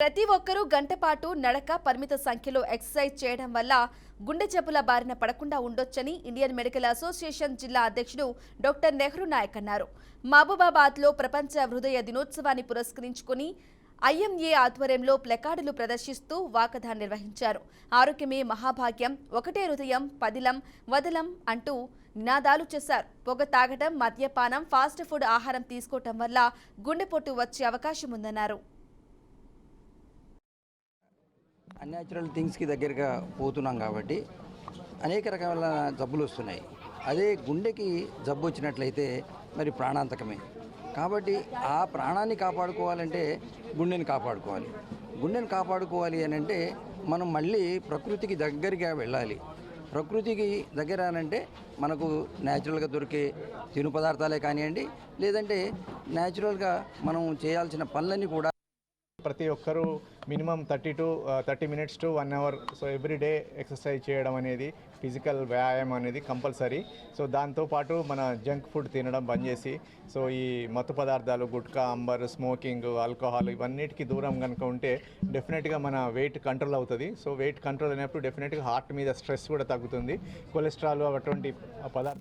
ప్రతి ఒక్కరూ గంటపాటు నడక పరిమిత సంఖ్యలో ఎక్సర్సైజ్ చేయడం వల్ల గుండె జబ్బుల బారిన పడకుండా ఉండొచ్చని ఇండియన్ మెడికల్ అసోసియేషన్ జిల్లా అధ్యక్షుడు డాక్టర్ నెహ్రూ నాయక్ అన్నారు. మహబూబాబాద్లో ప్రపంచ హృదయ దినోత్సవాన్ని పురస్కరించుకుని ఐఎంఏ ఆధ్వర్యంలో ప్లకార్డులు ప్రదర్శిస్తూ వాకథాన్ నిర్వహించారు. ఆరోగ్యమే మహాభాగ్యం ఒకటే హృదయం పదిలం వదలం అంటూ నినాదాలు చేశారు. పొగ తాగటం మద్యపానం ఫాస్ట్ ఫుడ్ ఆహారం తీసుకోవటం వల్ల గుండెపోటు వచ్చే అవకాశం ఉందన్నారు అన్యాచురల్ థింగ్స్కి దగ్గరగా పోతున్నాం కాబట్టి అనేక రకాల జబ్బులు వస్తున్నాయి. అదే గుండెకి జబ్బు వచ్చినట్లయితే మరి ప్రాణాంతకమే. కాబట్టి ఆ ప్రాణాన్ని కాపాడుకోవాలంటే గుండెని కాపాడుకోవాలి. గుండెని కాపాడుకోవాలి అని అంటే మనం మళ్ళీ ప్రకృతికి దగ్గరగా వెళ్ళాలి. ప్రకృతికి దగ్గర అనంటే మనకు న్యాచురల్గా దొరికే తిను పదార్థాలే కానివ్వండి లేదంటే న్యాచురల్గా మనం చేయాల్సిన పనులన్నీ కూడా ప్రతి ఒక్కరూ minimum thirty to thirty minutes to one hour so every day exercise చేయడం అనేది ఫిజికల్ వ్యాయామం అనేది కంపల్సరీ. సో దాంతోపాటు మన జంక్ ఫుడ్ తినడం బంద్ చేసి సో ఈ మత్తు పదార్థాలు గుట్కా అంబర్ స్మోకింగ్ ఆల్కహాల్ ఇవన్నిటికి దూరం కనుక ఉంటే డెఫినెట్గా మన వెయిట్ కంట్రోల్ అవుతుంది. సో వెయిట్ కంట్రోల్ అయినప్పుడు డెఫినెట్గా హార్ట్ మీద స్ట్రెస్ కూడా తగ్గుతుంది. కొలెస్ట్రాల్ అటువంటి పదార్థాలు